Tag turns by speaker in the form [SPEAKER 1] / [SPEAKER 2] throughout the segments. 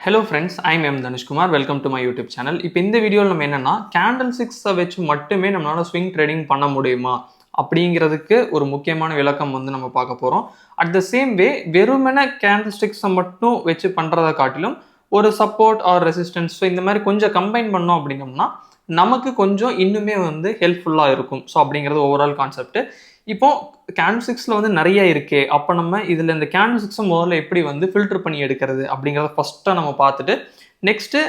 [SPEAKER 1] Hello friends I'm M Dhanushkumar welcome to my YouTube channel இப்போ இந்த வீடியோவில் நம்ம என்னென்னா கேண்டில் சிக்ஸை வச்சு மட்டுமே நம்மளால் ஸ்விங் ட்ரேடிங் பண்ண முடியுமா? அப்படிங்கிறதுக்கு ஒரு முக்கியமான விளக்கம் வந்து நம்ம பார்க்க போகிறோம் அட் த சேம் வே வெறுமனே கேண்டில் ஸ்டிக்ஸை மட்டும் வச்சு பண்ணுறதை காட்டிலும் ஒரு சப்போர்ட் ஆர் ரெசிஸ்டன்ஸ் ஸோ இந்த மாதிரி கொஞ்சம் கம்பைன் பண்ணோம் அப்படின்னோம்னா நமக்கு கொஞ்சம் இன்னுமே வந்து ஹெல்ப்ஃபுல்லாக இருக்கும். ஸோ அப்படிங்கிறது ஓவரால் கான்செப்ட் இப்போ கேண்டில் சிக்ஸில் வந்து நிறைய இருக்கே. அப்போ நம்ம இதில் இந்த கேண்டில் சிக்ஸை முதல்ல எப்படி வந்து ஃபில்டர் பண்ணி எடுக்கிறது அப்படிங்கிறத ஃபஸ்ட்டாக நம்ம பார்த்துட்டு நெக்ஸ்ட்டு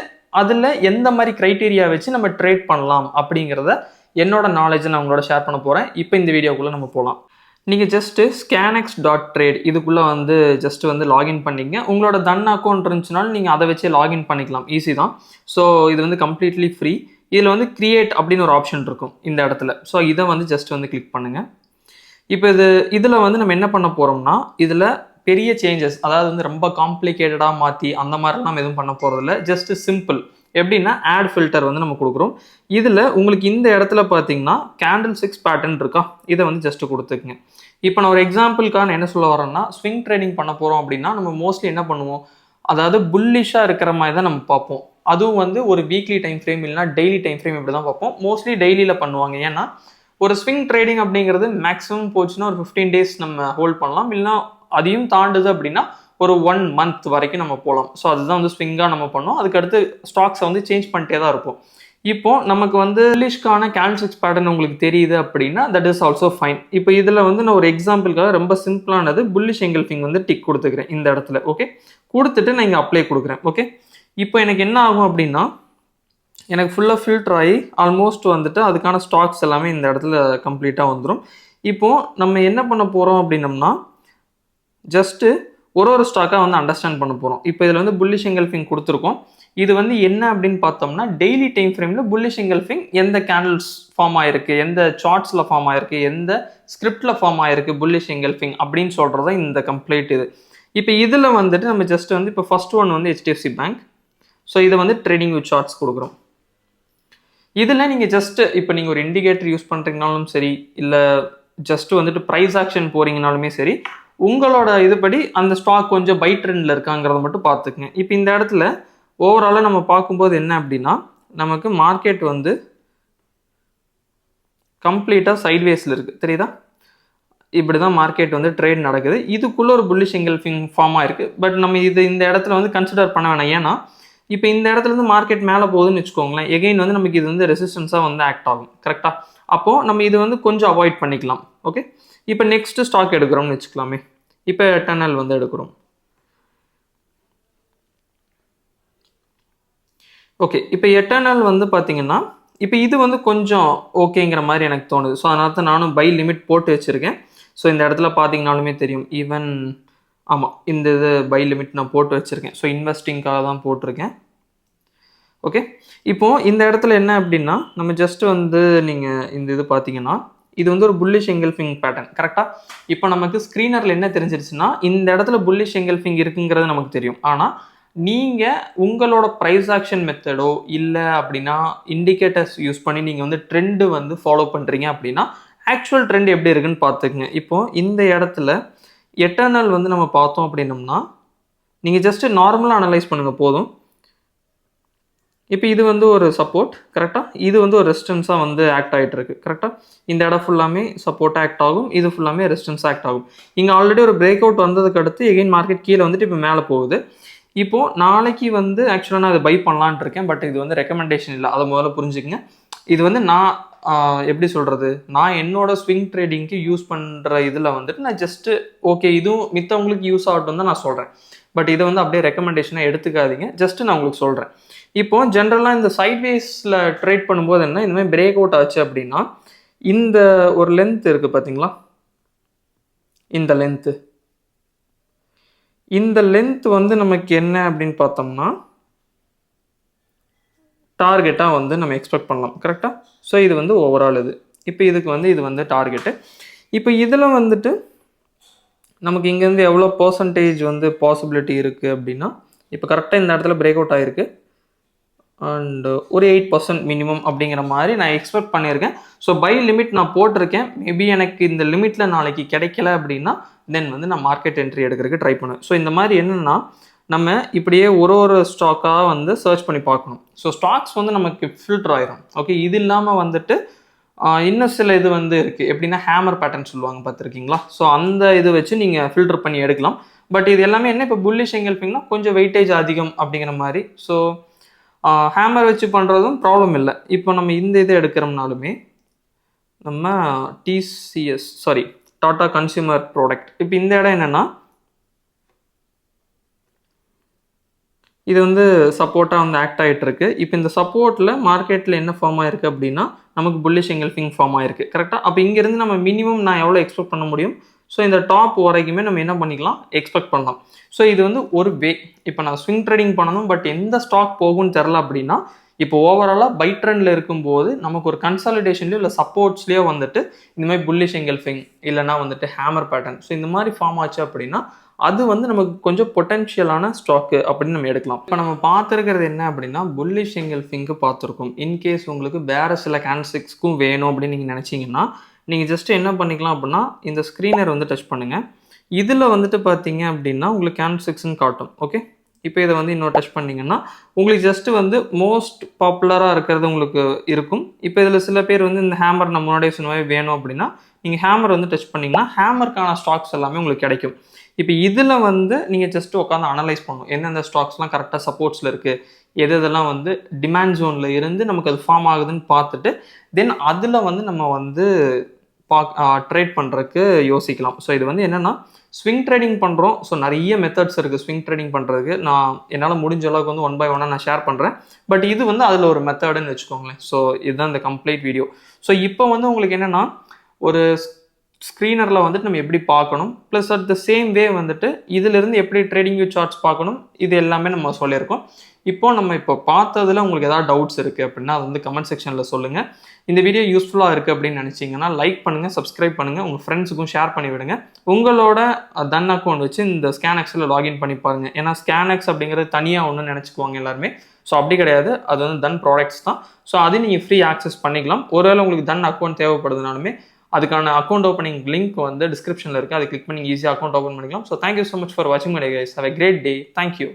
[SPEAKER 1] அதில் எந்த மாதிரி க்ரைட்டீரியா வச்சு நம்ம ட்ரேட் பண்ணலாம் அப்படிங்கிறத என்னோட நாலேஜை நான் உங்களோட ஷேர் பண்ண போகிறேன் இப்போ இந்த வீடியோக்குள்ளே நம்ம போகலாம் நீங்கள் ஜஸ்ட்டு ஸ்கேனெக்ஸ் டாட் ட்ரேட் இதுக்குள்ளே வந்து ஜஸ்ட் வந்து லாகின் பண்ணிங்க. உங்களோட தன் அக்கௌண்ட் இருந்துச்சுனாலும் நீங்கள் அதை வச்சே லாகின் பண்ணிக்கலாம். ஈஸி தான். ஸோ இது வந்து கம்ப்ளீட்லி ஃப்ரீ இதில் வந்து க்ரியேட் அப்படின்னு ஒரு ஆப்ஷன் இருக்கும் இந்த இடத்துல. ஸோ இதை வந்து ஜஸ்ட் வந்து கிளிக் பண்ணுங்கள் இப்போ இது இதில் வந்து நம்ம என்ன பண்ண போகிறோம்னா இதில் பெரிய சேஞ்சஸ் அதாவது வந்து ரொம்ப காம்ப்ளிகேட்டடாக மாற்றி அந்த மாதிரிலாம் நம்ம எதுவும் பண்ண போகிறதில்ல ஜஸ்ட் சிம்பிள் எப்படின்னா ஆட் ஃபில்டர் வந்து நம்ம கொடுக்குறோம். இதில் உங்களுக்கு இந்த இடத்துல பார்த்தீங்கன்னா கேண்டில் சிக்ஸ் பேட்டர்ன் இருக்கா? இதை வந்து ஜஸ்ட் கொடுத்துக்குங்க. இப்போ நான் ஒரு எக்ஸாம்பிளுக்காக நான் என்ன சொல்ல வரேன்னா ஸ்விங் ட்ரேடிங் பண்ண போகிறோம் அப்படின்னா நம்ம மோஸ்ட்லி என்ன பண்ணுவோம்? அதாவது புல்லிஷாக இருக்கிற மாதிரி தான் நம்ம பார்ப்போம். அதுவும் வந்து ஒரு வீக்லி டைம் ஃப்ரேம் இல்லைனா டெய்லி டைம் ஃப்ரேம் இப்படி தான் பார்ப்போம். மோஸ்ட்லி டெய்லியில் பண்ணுவாங்க. ஏன்னா ஒரு ஸ்விங் ட்ரேடிங் அப்படிங்கிறது மேக்ஸிமம் போச்சுன்னா ஒரு ஃபிஃப்டீன் டேஸ் நம்ம ஹோல்ட் பண்ணலாம். இல்லைன்னா அதையும் தாண்டுது அப்படின்னா ஒரு ஒன் மந்த் வரைக்கும் நம்ம போகலாம். ஸோ அதுதான் வந்து ஸ்விங்காக நம்ம பண்ணோம். அதுக்கடுத்து ஸ்டாக்ஸை வந்து சேஞ்ச் பண்ணிட்டே தான் இருக்கும் இப்போ நமக்கு வந்து இங்கிலீஷ்க்கான கேல்சிக்ஸ் பேட்டர்ன் உங்களுக்கு தெரியுது அப்படின்னா தட் இஸ் ஆல்சோ ஃபைன் இப்போ இதில் வந்து நான் ஒரு எக்ஸாம்பிளுக்காக ரொம்ப சிம்பிளானது புல்லிஷ் எங்கல்ஃபிங் வந்து டிக் கொடுத்துக்கிறேன் இந்த இடத்துல ஓகே கொடுத்துட்டு நான் இங்கே அப்ளை கொடுக்குறேன் ஓகே இப்போ எனக்கு என்ன ஆகும் அப்படின்னா எனக்கு ஃபுல்லாக ஃபில்டர் ஆகி ஆல்மோஸ்ட் வந்துட்டு அதுக்கான ஸ்டாக்ஸ் எல்லாமே இந்த இடத்துல கம்ப்ளீட்டாக வந்துடும் இப்போது நம்ம என்ன பண்ண போகிறோம் அப்படின்னம்னா ஜஸ்ட்டு ஒரு ஒரு ஸ்டாக்காக வந்து அண்டர்ஸ்டாண்ட் பண்ண போகிறோம் இப்போ இதில் வந்து புல்லிஷ் எங்கல்ஃபிங் கொடுத்துருக்கோம். இது வந்து என்ன அப்படின்னு பார்த்தோம்னா டெய்லி டைம் ஃப்ரேமில் புல்லிஷ் எங்கல்ஃபிங் எந்த கேண்டில்ஸ் ஃபார்ம் ஆயிருக்கு எந்த சார்ட்ஸில் ஃபார்ம் ஆயிருக்கு எந்த ஸ்கிரிப்டில் ஃபார்ம் ஆயிருக்கு புல்லிஷ் எங்கல்ஃபிங் அப்படின்னு சொல்கிறது இந்த கம்ப்ளீட் இது. இப்போ இதில் வந்துட்டு நம்ம ஜஸ்ட் வந்து இப்போ ஃபர்ஸ்ட் ஒன் வந்து ஹெச்டிஎஃப்சி பேங்க் ஸோ இதை வந்து ட்ரேடிங் வித் சார்ட்ஸ் கொடுக்குறோம். இதில் நீங்கள் ஜஸ்ட்டு இப்போ நீங்கள் ஒரு இண்டிகேட்டர் யூஸ் பண்ணுறீங்கனாலும் சரி இல்லை ஜஸ்ட் வந்துட்டு ப்ரைஸ் ஆக்ஷன் போகிறீங்கனாலுமே சரி உங்களோட இதுபடி அந்த ஸ்டாக் கொஞ்சம் பை ட்ரெண்டில் இருக்காங்கிறத மட்டும் பார்த்துக்குங்க. இப்போ இந்த இடத்துல ஓவராலாக நம்ம பார்க்கும்போது என்ன அப்படின்னா நமக்கு மார்க்கெட் வந்து கம்ப்ளீட்டாக சைட்வேஸில் இருக்குது தெரியுதா? இப்படி தான் மார்க்கெட் வந்து ட்ரேட் நடக்குது. இதுக்குள்ளே ஒரு புல்லிஷ் எங்கல்ஃபிங் ஃபார்மாக இருக்குது பட் நம்ம இது இந்த இடத்துல வந்து கன்சிடர் பண்ண வேணாம். ஏன்னா இப்போ இந்த இடத்துல இருந்து மார்க்கெட் மேலே போகுதுன்னு வச்சுக்கோங்களேன் எகைன் வந்து நமக்கு இது வந்து ரெசிஸ்டன்ஸாக வந்து ஆக்ட் ஆகும் கரெக்டாக அப்போது நம்ம இது வந்து கொஞ்சம் அவாய்ட் பண்ணிக்கலாம் ஓகே இப்போ நெக்ஸ்ட்டு ஸ்டாக் எடுக்கிறோம்னு வச்சுக்கலாமே. இப்போ டனல் வந்து எடுக்கிறோம். ஓகே இப்போ எட்டர்னல் வந்து பார்த்தீங்கன்னா இப்போ இது வந்து கொஞ்சம் ஓகேங்கிற மாதிரி எனக்கு தோணுது. ஸோ அதனால தான் நானும் பை லிமிட் போட்டு வச்சுருக்கேன். ஸோ இந்த இடத்துல பார்த்தீங்கனாலுமே தெரியும். ஈவன் ஆமாம் இந்த இது பை லிமிட் நான் போட்டு வச்சுருக்கேன். ஸோ இன்வெஸ்டிங்காக தான் போட்டிருக்கேன். ஓகே இப்போது இந்த இடத்துல என்ன அப்படின்னா நம்ம ஜஸ்ட் வந்து நீங்கள் இந்த இது பார்த்தீங்கன்னா இது வந்து ஒரு புல்லிஷ் எங்கல்ஃபிங் பேட்டர்ன் கரெக்டாக இப்போ நமக்கு ஸ்க்ரீனரில் என்ன தெரிஞ்சிருச்சுன்னா இந்த இடத்துல புல்லிஷ் எங்கல்ஃபிங் இருக்குங்கிறது நமக்கு தெரியும். ஆனால் நீங்கள் உங்களோட ப்ரைஸ் ஆக்ஷன் மெத்தடோ இல்லை அப்படின்னா இண்டிகேட்டர்ஸ் யூஸ் பண்ணி நீங்கள் வந்து ட்ரெண்டு வந்து ஃபாலோ பண்ணுறீங்க அப்படின்னா ஆக்சுவல் ட்ரெண்ட் எப்படி இருக்குன்னு பார்த்துக்குங்க. இப்போது இந்த இடத்துல எட்டர்னல் வந்து நம்ம பார்த்தோம் அப்படின்னம்னா நீங்கள் ஜஸ்ட்டு நார்மலாக அனலைஸ் பண்ணுங்கள் போதும். இப்போ இது வந்து ஒரு சப்போர்ட் கரெக்டாக இது வந்து ஒரு ரெசிஸ்டன்ஸாக வந்து ஆக்ட் ஆகிட்டு இருக்கு கரெக்டாக இந்த இடம் ஃபுல்லாமே சப்போர்ட் ஆக்ட் ஆகும் இது ஃபுல்லாமே ரெசிஸ்டன்ஸ் ஆக்ட் ஆகும். இங்கே ஆல்ரெடி ஒரு பிரேக் அவுட் வந்ததுக்கு அடுத்து எகைன் மார்க்கெட் கீழே வந்துட்டு இப்போ மேலே போகுது. இப்போது நாளைக்கு வந்து ஆக்சுவலாக நான் அதை பை பண்ணலான் இருக்கேன் பட் இது வந்து ரெக்கமெண்டேஷன் இல்லை. அதை முதல்ல புரிஞ்சுக்கங்க. இது வந்து நான் எப்படி சொல்கிறது நான் என்னோட ஸ்விங் ட்ரேடிங்க்கு யூஸ் பண்ணுற இதில் வந்துட்டு நான் ஜஸ்ட்டு ஓகே இதுவும் மித்தவங்களுக்கு யூஸ் ஆகட்டும் தான் நான் சொல்கிறேன் பட் இதை வந்து அப்படியே ரெக்கமெண்டேஷனாக எடுத்துக்காதீங்க. ஜஸ்ட்டு நான் உங்களுக்கு சொல்கிறேன் இப்போ ஜென்ரலாக இந்த சைட்வேஸில் ட்ரேட் பண்ணும்போது என்ன இந்த மாதிரி பிரேக் அவுட் ஆச்சு அப்படின்னா இந்த ஒரு லென்த் இருக்குது பார்த்தீங்களா இந்த லென்த்து இந்த லென்த் வந்து நமக்கு என்ன அப்படின்னு பார்த்தோம்னா டார்கெட்டாக வந்து நம்ம எக்ஸ்பெக்ட் பண்ணலாம். கரெக்டாக ஸோ இது வந்து ஓவரால் இது. இப்போ இதுக்கு வந்து இது வந்து டார்கெட்டு இப்போ இதில் வந்துட்டு நமக்கு இங்கேருந்து எவ்வளோ பர்சன்டேஜ் வந்து பாசிபிலிட்டி இருக்குது அப்படின்னா இப்போ கரெக்டாக இந்த இடத்துல பிரேக் அவுட் ஆகிருக்கு அண்டு ஒரு எயிட் பர்சன்ட் மினிமம் அப்படிங்கிற மாதிரி நான் எக்ஸ்பெக்ட் பண்ணியிருக்கேன். ஸோ பை லிமிட் நான் போட்டிருக்கேன். மேபி எனக்கு இந்த லிமிட்டில் நாளைக்கு கிடைக்கல அப்படின்னா தென் வந்து நான் மார்க்கெட் என்ட்ரி எடுக்கிறதுக்கு ட்ரை பண்ணுவேன். ஸோ இந்த மாதிரி என்னென்னா நம்ம இப்படியே ஒரு ஒரு ஸ்டாக்காக வந்து சர்ச் பண்ணி பார்க்கணும். ஸோ ஸ்டாக்ஸ் வந்து நமக்கு ஃபில்டர் ஆயிரும். ஓகே இது இல்லாமல் வந்துட்டு இன்னும் சில இது வந்து இருக்குது எப்படின்னா ஹேமர் பேட்டர்ன் சொல்லுவாங்க பார்த்துருக்கீங்களா? ஸோ அந்த இது வச்சு நீங்கள் ஃபில்டர் பண்ணி எடுக்கலாம். பட் இது எல்லாமே என்ன இப்போ புல்லிஷ் எங்கல்ஃபிங்னா கொஞ்சம் வெயிட்டேஜ் அதிகம் அப்படிங்கிற மாதிரி. ஸோ ஹேமர் வச்சு பண்ணுறதும் ப்ராப்ளம் இல்லை. இப்போ நம்ம இந்த இதை எடுக்கிறோம்னாலுமே நம்ம TCS sorry Tata consumer product இப்போ இந்த இடம் என்னென்னா இது வந்து சப்போர்ட்டாக வந்து ஆக்ட் ஆகிட்டு இருக்கு இப்போ இந்த சப்போர்ட்டில் மார்க்கெட்டில் என்ன ஃபார்ம் ஆயிருக்கு அப்படின்னா நமக்கு புல்லிஷ் எங்கல்ஃபிங் ஃபார்ம் ஆயிருக்கு. கரெக்டாக அப்போ இங்கேருந்து நம்ம மினிமம் நான் எவ்வளோ எக்ஸ்பெக்ட் பண்ண முடியும்? ஸோ இந்த டாப் வரைக்குமே நம்ம என்ன பண்ணிக்கலாம்? எக்ஸ்பெக்ட் பண்ணலாம். ஸோ இது வந்து ஒரு வே இப்போ நான் ஸ்விங் ட்ரேடிங் பண்ணணும் பட் எந்த ஸ்டாக் போகும்னு தெரில அப்படின்னா இப்போ ஓவராலாக பை ட்ரெண்டில் இருக்கும்போது நமக்கு ஒரு கன்சாலிடேஷன்லையோ இல்லை சப்போர்ட்ஸ்லேயோ வந்துட்டு இந்த மாதிரி புல்லிஷ் எங்கல்ஃபிங் இல்லைனா வந்துட்டு ஹேமர் பேட்டர்ன் ஸோ இந்த மாதிரி ஃபார்ம் ஆச்சு அப்படின்னா அது வந்து நமக்கு கொஞ்சம் பொட்டன்ஷியலான ஸ்டாக்கு அப்படின்னு நம்ம எடுக்கலாம். இப்போ நம்ம பார்த்துருக்கிறது என்ன அப்படின்னா புல்லிஷ் எங்கல்ஃபிங்க்கு பார்த்துருக்கோம். இன்கேஸ் உங்களுக்கு வேறு சில கேன்சிக்ஸ்க்கும் வேணும் அப்படின்னு நீங்கள் நினச்சிங்கன்னா நீங்கள் ஜஸ்ட் என்ன பண்ணிக்கலாம் அப்படின்னா இந்த ஸ்க்ரீனர் வந்து டச் பண்ணுங்கள் இதில் வந்துட்டு பார்த்தீங்க அப்படின்னா உங்களுக்கு கேன்சிக்ஸ்ன்னு காட்டும். ஓகே இப்போ இதை வந்து இன்னொரு டச் பண்ணிங்கன்னா உங்களுக்கு ஜஸ்ட்டு வந்து மோஸ்ட் பாப்புலராக இருக்கிறது உங்களுக்கு இருக்கும். இப்போ இதில் சில பேர் வந்து இந்த ஹேமர் நம்ம முன்னாடியே சொன்ன மாதிரி வேணும் அப்படின்னா நீங்கள் ஹேமர் வந்து டச் பண்ணிங்கன்னா ஹேமருக்கான ஸ்டாக்ஸ் எல்லாமே உங்களுக்கு கிடைக்கும். இப்போ இதில் வந்து நீங்கள் ஜஸ்ட் உட்காந்து அனலைஸ் பண்ணணும். எந்தெந்த ஸ்டாக்ஸ்லாம் கரெக்டாக சப்போர்ட்ஸில் இருக்குது எது எதெல்லாம் வந்து டிமாண்ட் ஜோனில் இருந்து நமக்கு அது ஃபார்ம் ஆகுதுன்னு பார்த்துட்டு தென் அதில் வந்து நம்ம வந்து பா ட்ரேட் பண்ணுறதுக்கு யோசிக்கலாம். ஸோ இது வந்து என்னென்னா ஸ்விங் ட்ரேடிங் பண்ணுறோம் ஸோ நிறைய மெத்தட்ஸ் இருக்குது ஸ்விங் ட்ரேடிங் பண்ணுறதுக்கு நான் என்னால் முடிஞ்ச அளவுக்கு வந்து ஒன் பை ஒன்னாக நான் ஷேர் பண்ணுறேன் பட் இது வந்து அதில் ஒரு மெத்தடுன்னு வச்சுக்கோங்களேன். ஸோ இதுதான் இந்த கம்ப்ளீட் வீடியோ ஸோ இப்போ வந்து உங்களுக்கு என்னென்னா ஒரு ஸ்க்ரீனரில் வந்துட்டு நம்ம எப்படி பார்க்கணும்? Plus at the same way வந்துட்டு இதிலிருந்து எப்படி ட்ரேடிங் வியூ சார்ட்ஸ் பார்க்கணும்? இது எல்லாமே நம்ம சொல்லியிருக்கோம். இப்போ நம்ம இப்போ பார்த்ததில் உங்களுக்கு ஏதாவது டவுட்ஸ் இருக்குது அப்படின்னா அது வந்து கமெண்ட் செக்ஷனில் சொல்லுங்கள் இந்த வீடியோ யூஸ்ஃபுல்லாக இருக்குது அப்படின்னு நினச்சிங்கன்னா லைக் பண்ணுங்கள் சப்ஸ்கிரைப் பண்ணுங்கள் உங்கள் ஃப்ரெண்ட்ஸுக்கும் ஷேர் பண்ணி விடுங்க. உங்களோட தன் அக்கௌண்ட் வச்சு இந்த ஸ்கேன் எக்ஸில் லாகின் பண்ணி பாருங்கள் ஏன்னா ஸ்கேன் எக்ஸ் அப்படிங்கிறது தனியாக ஒன்று நினச்சிக்குவாங்க எல்லாருமே. ஸோ அப்படி கிடையாது. அது வந்து தன் ப்ராடக்ட்ஸ் தான். ஸோ அது நீங்கள் ஃப்ரீ ஆக்சஸ் பண்ணிக்கலாம். ஒருவேளை உங்களுக்கு தன் அக்கௌண்ட் தேவைப்படுதுனாலுமே அதுக்கான அக்கௌண்ட் ஓப்பனிங் லிங்க் வந்து டிஸ்கிரிப்ஷனில் இருக்குது அதை கிளிக் பண்ணி ஈஸியாக அக்கௌண்ட் ஓப்பன் பண்ணிக்கலாம். So thank you so much for வாட்சிங் my guys have a great day thank you